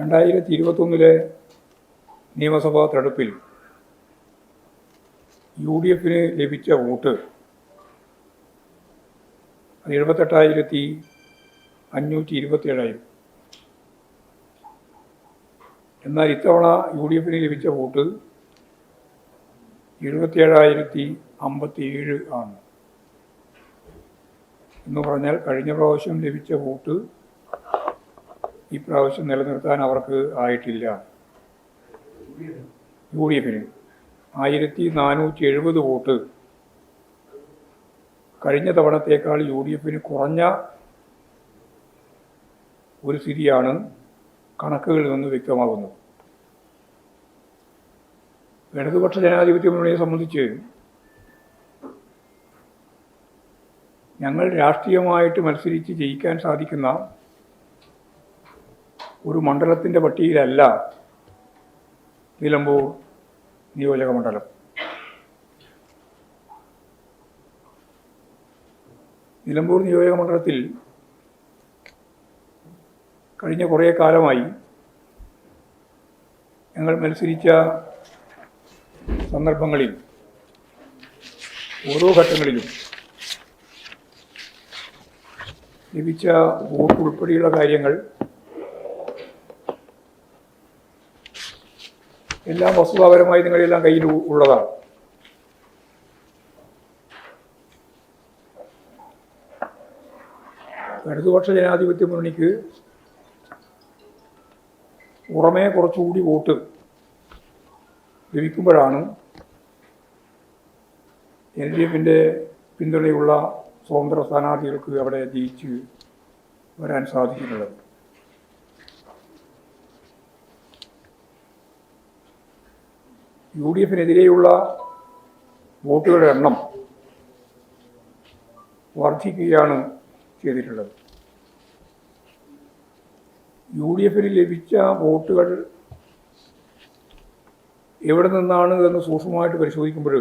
രണ്ടായിരത്തി ഇരുപത്തൊന്നിലെ നിയമസഭാ തെരഞ്ഞെടുപ്പിൽ യു ഡി എഫിന് ലഭിച്ച വോട്ട് അത് എഴുപത്തെട്ടായിരത്തി അഞ്ഞൂറ്റി ഇരുപത്തിയേഴായിരം എന്നാൽ ഇത്തവണ യു ഡി എഫിന് ലഭിച്ച വോട്ട് എഴുപത്തിയേഴായിരത്തി അമ്പത്തിയേഴ് ആണ്. എന്ന് പറഞ്ഞാൽ കഴിഞ്ഞ പ്രാവശ്യം ലഭിച്ച വോട്ട് ഈ പ്രാവശ്യം നിലനിർത്താൻ അവർക്ക് ആയിട്ടില്ല. യു ഡി എഫിന് ആയിരത്തി നാനൂറ്റി എഴുപത് വോട്ട്. കഴിഞ്ഞ തവണത്തേക്കാൾ യു ഡി എഫിന് കുറഞ്ഞ ഒരു സ്ഥിതിയാണ് കണക്കുകളിൽ നിന്ന് വ്യക്തമാകുന്നത്. ഇടതുപക്ഷ ജനാധിപത്യ മുന്നണിയെ സംബന്ധിച്ച് ഞങ്ങൾ രാഷ്ട്രീയമായിട്ട് മത്സരിച്ച് ജയിക്കാൻ സാധിക്കുന്ന ഒരു മണ്ഡലത്തിന്റെ പട്ടികയിലല്ല നിലമ്പൂർ നിയോജക മണ്ഡലം. നിലമ്പൂർ നിയോജക മണ്ഡലത്തിൽ കഴിഞ്ഞ കുറേ കാലമായി ഞങ്ങൾ മത്സരിച്ച സന്ദർഭങ്ങളിൽ ഓരോ ഘട്ടങ്ങളിലും ലഭിച്ച വോട്ട് ഉൾപ്പെടെയുള്ള കാര്യങ്ങൾ എല്ലാം വസ്തുതാപരമായി നിങ്ങളെല്ലാം കയ്യിൽ ഉള്ളതാണ്. ഇടതുപക്ഷ ജനാധിപത്യ മുന്നണിക്ക് പുറമേ കുറച്ചുകൂടി വോട്ട് ലഭിക്കുമ്പോഴാണ് എൽ ഡി എഫിന്റെ പിന്തുണയുള്ള സ്വതന്ത്ര സ്ഥാനാർത്ഥികൾക്ക് അവിടെ ജയിച്ച് വരാൻ സാധിച്ചിട്ടുള്ളത് യു ഡി എഫിനെതിരെയുള്ള വോട്ടുകളുടെ എണ്ണം വർദ്ധിക്കുകയാണ് ചെയ്തിട്ടുള്ളത്. യു ഡി എഫിന് ലഭിച്ച വോട്ടുകൾ എവിടെ നിന്നാണ് എന്ന് സൂക്ഷ്മമായിട്ട് പരിശോധിക്കുമ്പോൾ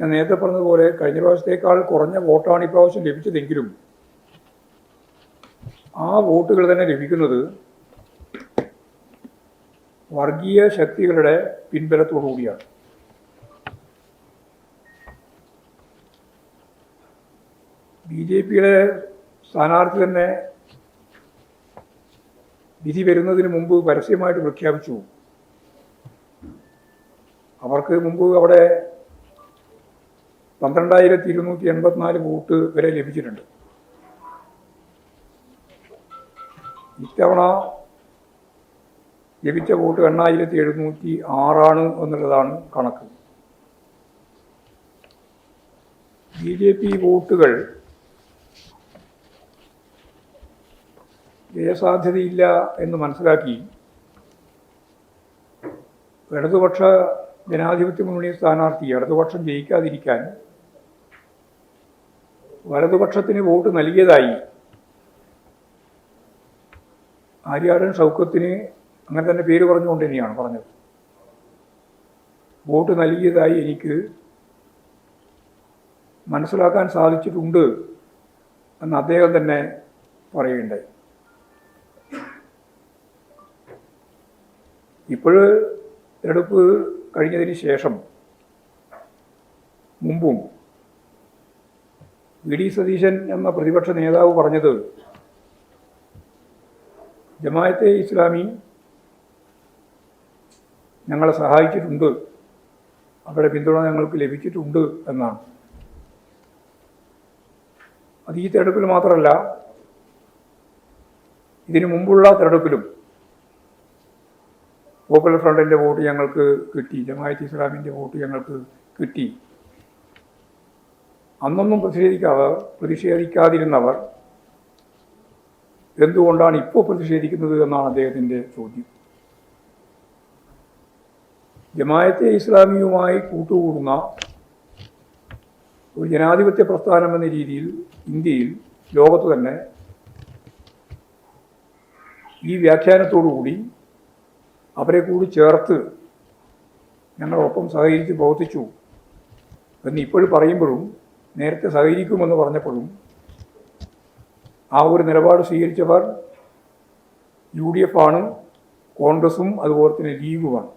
ഞാൻ നേരത്തെ പറഞ്ഞതുപോലെ കഴിഞ്ഞ പ്രാവശ്യത്തേക്കാൾ കുറഞ്ഞ വോട്ടാണ് ഇപ്രാവശ്യം ലഭിച്ചതെങ്കിലും ആ വോട്ടുകൾ തന്നെ ലഭിക്കുന്നത് വർഗീയ ശക്തികളുടെ പിൻബലത്തോടു കൂടിയാണ് ബി ജെ പിയുടെ സ്ഥാനാർത്ഥി തന്നെ വിധി വരുന്നതിന് മുമ്പ് പരസ്യമായിട്ട് പ്രഖ്യാപിച്ചു. അവർക്ക് മുമ്പ് അവിടെ പന്ത്രണ്ടായിരത്തി ഇരുന്നൂറ്റി എൺപത്തിനാല് വോട്ട് വരെ ലഭിച്ചിട്ടുണ്ട്. ഇത്തവണ ലഭിച്ച വോട്ട് എണ്ണായിരത്തി എഴുന്നൂറ്റി ആറാണ് എന്നുള്ളതാണ് കണക്ക്. ബി ജെ പി വോട്ടുകൾ ജയസാധ്യതയില്ല എന്ന് മനസ്സിലാക്കി ഇടതുപക്ഷ ജനാധിപത്യ മുന്നണി സ്ഥാനാർത്ഥി ഇടതുപക്ഷം ജയിക്കാതിരിക്കാൻ വലതുപക്ഷത്തിന് വോട്ട് നൽകിയതായി ആര്യാടൻ ഷൗക്കത്തിന് അങ്ങനെ തന്നെ പേര് പറഞ്ഞുകൊണ്ട് തന്നെയാണ് പറഞ്ഞത്. വോട്ട് നൽകിയതായി എനിക്ക് മനസ്സിലാക്കാൻ സാധിച്ചിട്ടുണ്ട് എന്ന് അദ്ദേഹം തന്നെ പറയുകയുണ്ടായി. ഇപ്പോൾ തെരഞ്ഞെടുപ്പ് കഴിഞ്ഞതിന് ശേഷം മുമ്പും വി ഡി സതീശൻ എന്ന പ്രതിപക്ഷ നേതാവ് പറഞ്ഞത് ജമായത്തെ ഇസ്ലാമി ഞങ്ങളെ സഹായിച്ചിട്ടുണ്ട്. അവരുടെ പിന്തുണ ഞങ്ങൾക്ക് ലഭിച്ചിട്ടുണ്ട് എന്നാണ്. അത് ഈ തെരഞ്ഞെടുപ്പിൽ മാത്രമല്ല ഇതിനു മുമ്പുള്ള തെരഞ്ഞെടുപ്പിലും പോപ്പുലർ ഫ്രണ്ടിന്റെ വോട്ട് ഞങ്ങൾക്ക് കിട്ടി ജമായത്ത് ഇസ്ലാമിന്റെ വോട്ട് ഞങ്ങൾക്ക് കിട്ടി. അന്നൊന്നും പ്രതിഷേധിക്കാതെ പ്രതിഷേധിക്കാതിരുന്നവർ എന്തുകൊണ്ടാണ് ഇപ്പോൾ പ്രതിഷേധിക്കുന്നത് എന്നാണ് അദ്ദേഹത്തിന്റെ ചോദ്യം. ജമായത്തെ ഇസ്ലാമിയുമായി കൂട്ടുകൂടുന്ന ഒരു ജനാധിപത്യ പ്രസ്ഥാനം എന്ന രീതിയിൽ ഇന്ത്യയിൽ ലോകത്ത് തന്നെ ഈ വ്യാഖ്യാനത്തോടുകൂടി അവരെ കൂടി ചേർത്ത് ഞങ്ങളൊപ്പം സഹകരിച്ച് പ്രവർത്തിച്ചു എന്ന് ഇപ്പോഴും പറയുമ്പോഴും നേരത്തെ സഹകരിക്കുമെന്ന് പറഞ്ഞപ്പോഴും ആ ഒരു നിലപാട് സ്വീകരിച്ചവർ യു ഡി എഫ് ആണ് കോൺഗ്രസും അതുപോലെ തന്നെ ലീഗുമാണ്.